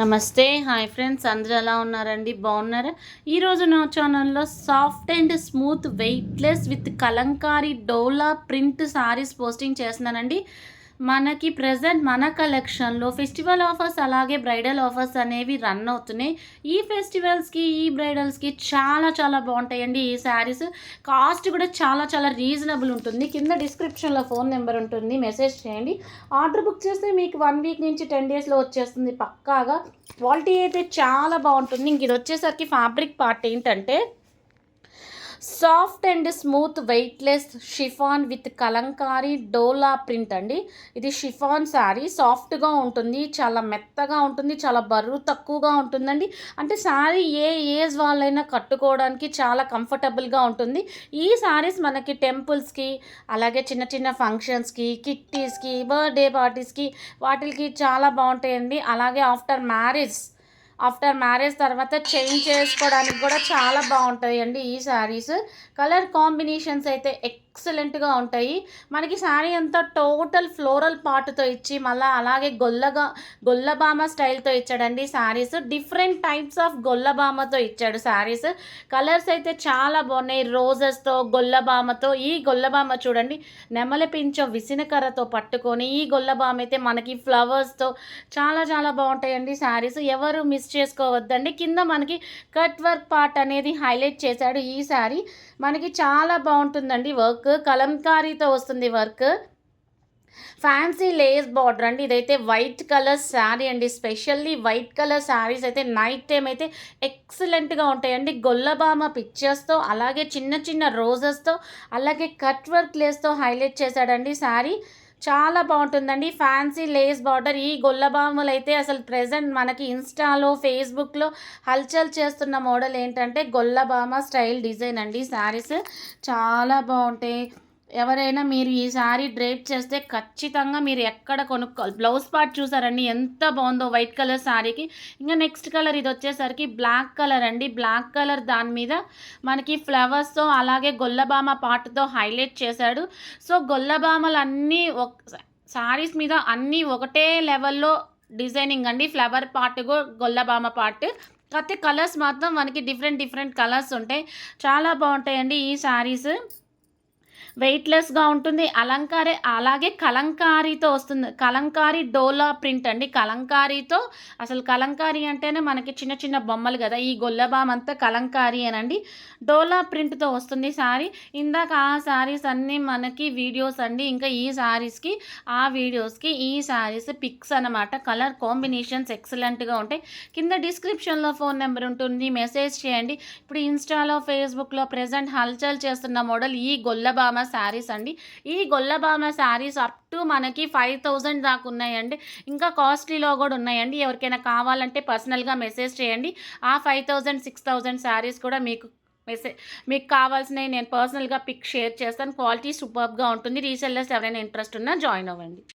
నమస్తే hi friends అందరూ ఎలా ఉన్నారండి? బాగున్నారా? ఈరోజు నా ఛానల్లో soft and smooth weightless with Kalamkari dola print saris posting చేస్తున్నానండి. మనకి ప్రజెంట్ మన కలెక్షన్లో ఫెస్టివల్ ఆఫర్స్ అలాగే బ్రైడల్ ఆఫర్స్ అనేవి రన్ అవుతున్నాయి. ఈ ఫెస్టివల్స్కి ఈ బ్రైడల్స్కి చాలా చాలా బాగుంటాయండి ఈ శారీస్. కాస్ట్ కూడా చాలా చాలా రీజనబుల్ ఉంటుంది. కింద డిస్క్రిప్షన్లో ఫోన్ నెంబర్ ఉంటుంది. మెసేజ్ చేయండి. ఆర్డర్ బుక్ చేస్తే మీకు వన్ వీక్ నుంచి టెన్ డేస్లో వచ్చేస్తుంది పక్కాగా. క్వాలిటీ అయితే చాలా బాగుంటుంది. ఇంక ఇది వచ్చేసరికి ఫ్యాబ్రిక్ పార్ట్ ఏంటంటే soft and smooth weightless chiffon with Kalamkari dola print అండి. ఇది షిఫాన్ శారీ. సాఫ్ట్గా ఉంటుంది చాలా మెత్తగా ఉంటుంది చాలా బరువు తక్కువగా ఉంటుందండి. అంటే శారీ ఏ ఏజ్ వాళ్ళైనా కట్టుకోవడానికి చాలా కంఫర్టబుల్గా ఉంటుంది. ఈ శారీస్ మనకి టెంపుల్స్కి అలాగే చిన్న చిన్న ఫంక్షన్స్కి కిట్టీస్కి బర్త్డే పార్టీస్కి వాటికి చాలా బాగుంటాయండి. అలాగే ఆఫ్టర్ మ్యారేజ్ ఆఫ్టర్ మ్యారేజ్ తర్వాత చేంజ్ చేసుకోవడానికి కూడా చాలా బాగుంటాయి అండి ఈ శారీస్. కలర్ కాంబినేషన్స్ అయితే ఎక్సలెంట్గా ఉంటాయి. మనకి శారీ అంతా టోటల్ ఫ్లోరల్ పార్ట్తో ఇచ్చి మళ్ళీ అలాగే గొల్లగా గొల్లబామ స్టైల్తో ఇచ్చాడండి శారీస్. డిఫరెంట్ టైప్స్ ఆఫ్ గొల్లబామతో ఇచ్చాడు శారీస్. కలర్స్ అయితే చాలా బాగున్నాయి. రోజెస్తో గొల్లబామతో ఈ గొల్లబామ చూడండి నెమల పించో విసినకర్రతో పట్టుకొని ఈ గొల్లబామ అయితే మనకి ఫ్లవర్స్తో చాలా చాలా బాగుంటాయండి శారీస్. ఎవరు మిస్ చేసుకోవద్దండి. కింద మనకి కట్ వర్క్ పార్ట్ అనేది హైలైట్ చేశాడు ఈ శారీ. మనకి చాలా బాగుంటుందండి వర్క్. కలంకారీతో వస్తుంది వర్క్. ఫ్యాన్సీ లేస్ బార్డర్ అండి. ఇదైతే వైట్ కలర్ శారీ అండి. స్పెషల్లీ వైట్ కలర్ శారీస్ అయితే నైట్ టైం అయితే ఎక్సలెంట్గా ఉంటాయండి. గొల్లబామ పిక్చర్స్తో అలాగే చిన్న చిన్న రోజెస్తో అలాగే కట్ వర్క్ లేస్తో హైలైట్ చేశాడండి శారీ. చాలా బాగుంటుందండి. Fancy lace border. ఈ గొల్లబాములు అయితే అసలు ప్రజెంట్ మనకి ఇన్స్టాలో ఫేస్బుక్లో హల్చల్ చేస్తున్న మోడల్ ఏంటంటే గొల్లబామ స్టైల్ డిజైన్ అండి. శారీస్ చాలా బాగుంటాయి. ఎవరైనా మీరు ఈ శారీ డ్రేప్ చేస్తే ఖచ్చితంగా మీరు ఎక్కడ కొనుక్కోవాలి బ్లౌజ్ పార్ట్ చూసారండి ఎంత బాగుందో వైట్ కలర్ శారీకి ఇంకా నెక్స్ట్ కలర్ ఇది వచ్చేసరికి బ్లాక్ కలర్ అండి. బ్లాక్ కలర్ దాని మీద మనకి ఫ్లవర్స్తో అలాగే గొల్లబామ పార్ట్తో హైలైట్ చేశాడు. సో గొల్లబామలు అన్నీ ఒక శారీస్ మీద అన్నీ ఒకటే లెవెల్లో డిజైనింగ్ అండి. Flower part Gollabhama part. కాకపోతే కలర్స్ మాత్రం మనకి డిఫరెంట్ డిఫరెంట్ కలర్స్ ఉంటాయి. చాలా బాగుంటాయండి ఈ శారీస్ వెయిట్లెస్గా ఉంటుంది. అలంకారే అలాగే కలంకారీతో వస్తుంది. కలంకారీ డోలా ప్రింట్ అండి. కలంకారీతో అసలు కలంకారీ అంటేనే మనకి చిన్న చిన్న బొమ్మలు కదా. ఈ గొల్లబామ్ అంతా కలంకారీ అనండి. డోలా ప్రింట్తో వస్తుంది శారీ ఇందాక ఆ శారీస్ అన్నీ మనకి వీడియోస్ అండి. ఇంకా ఈ శారీస్కి ఆ వీడియోస్కి ఈ శారీస్ పిక్స్ అనమాట కలర్ కాంబినేషన్స్ ఎక్సలెంట్గా ఉంటాయి. కింద డిస్క్రిప్షన్లో ఫోన్ నెంబర్ ఉంటుంది. మెసేజ్ చేయండి. ఇప్పుడు ఇన్స్టాలో ఫేస్బుక్లో ప్రజెంట్ హల్చల్ చేస్తున్న మోడల్ ఈ గొల్లబామ శారీస్ అండి. ఈ గొల్లబామ శారీస్ అప్ టు మనకి ఫైవ్ థౌజండ్ దాకా ఉన్నాయండి. ఇంకా కాస్ట్లీలో కూడా ఉన్నాయండి. ఎవరికైనా కావాలంటే పర్సనల్గా మెసేజ్ చేయండి. ఆ five thousand six thousand saris కూడా మీకు మెసేజ్ మీకు కావాల్సినవి నేను పర్సనల్గా పిక్ షేర్ చేస్తాను. క్వాలిటీ సూపర్గా ఉంటుంది. రీసెల్లర్స్ ఎవరైనా ఇంట్రెస్ట్ ఉన్నా జాయిన్ అవ్వండి.